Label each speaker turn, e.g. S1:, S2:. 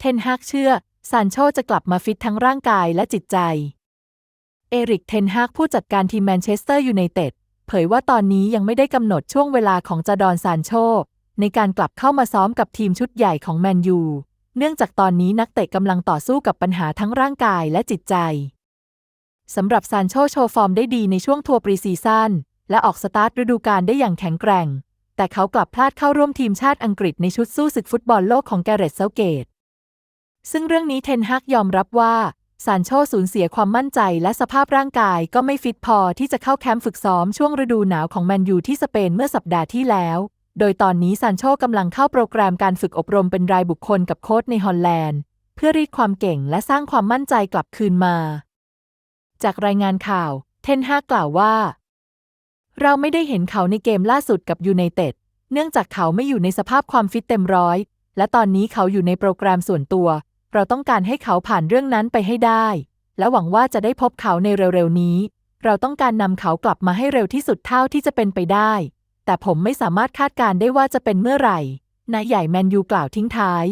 S1: เทนฮากเชื่อ ซานโชจะกลับมาฟิตทั้งร่างกายและจิตใจ เอริกเทนฮากผู้จัดการทีมแมนเชสเตอร์ยูไนเต็ดเผยว่าตอนนี้ยังไม่ได้กำหนดช่วงเวลาของจาดอนซานโช ในการกลับเข้ามาซ้อมกับทีมชุดใหญ่ของแมนยู เนื่องจากตอนนี้นักเตะกำลังต่อสู้กับปัญหาทั้งร่างกายและจิตใจ สำหรับซานโชโชว์ฟอร์มได้ดีในช่วงทัวร์ปรีซีซั่นและออกสตาร์ทฤดูกาลได้อย่างแข็งแกร่ง แต่เขากลับพลาดเข้าร่วมทีมชาติอังกฤษในชุดสู้ศึกฟุตบอลโลกของแกเรตเซาเกต ซึ่งเรื่องนี้เทนฮากยอมรับว่าซานโชสูญเสียความมั่นใจและสภาพร่างกายก็ไม่ฟิตพอที่จะเข้าแคมป์ฝึกซ้อมช่วงฤดูหนาวของแมนยูที่สเปนเมื่อสัปดาห์ที่แล้ว โดยตอนนี้ซานโชกำลังเข้าโปรแกรมการฝึกอบรมเป็นรายบุคคลกับโค้ชในฮอลแลนด์ เพื่อรีดความเก่งและสร้างความมั่นใจกลับคืนมา จากรายงานข่าว เทนฮากกล่าวว่า เราไม่ได้เห็นเขาในเกมล่าสุดกับยูไนเต็ดเนื่องจากเขาไม่อยู่ในสภาพความฟิตเต็มร้อยและตอนนี้เขาอยู่ในโปรแกรมส่วนตัว เราต้องการให้เขาผ่านเรื่องนั้นไปให้ได้ และหวังว่าจะได้พบเขาในเร็วๆนี้ เราต้องการนำเขากลับมาให้เร็วที่สุดเท่าที่จะเป็นไปได้ แต่ผมไม่สามารถคาดการได้ว่าจะเป็นเมื่อไหร่นายใหญ่แมนยูกล่าวทิ้งท้าย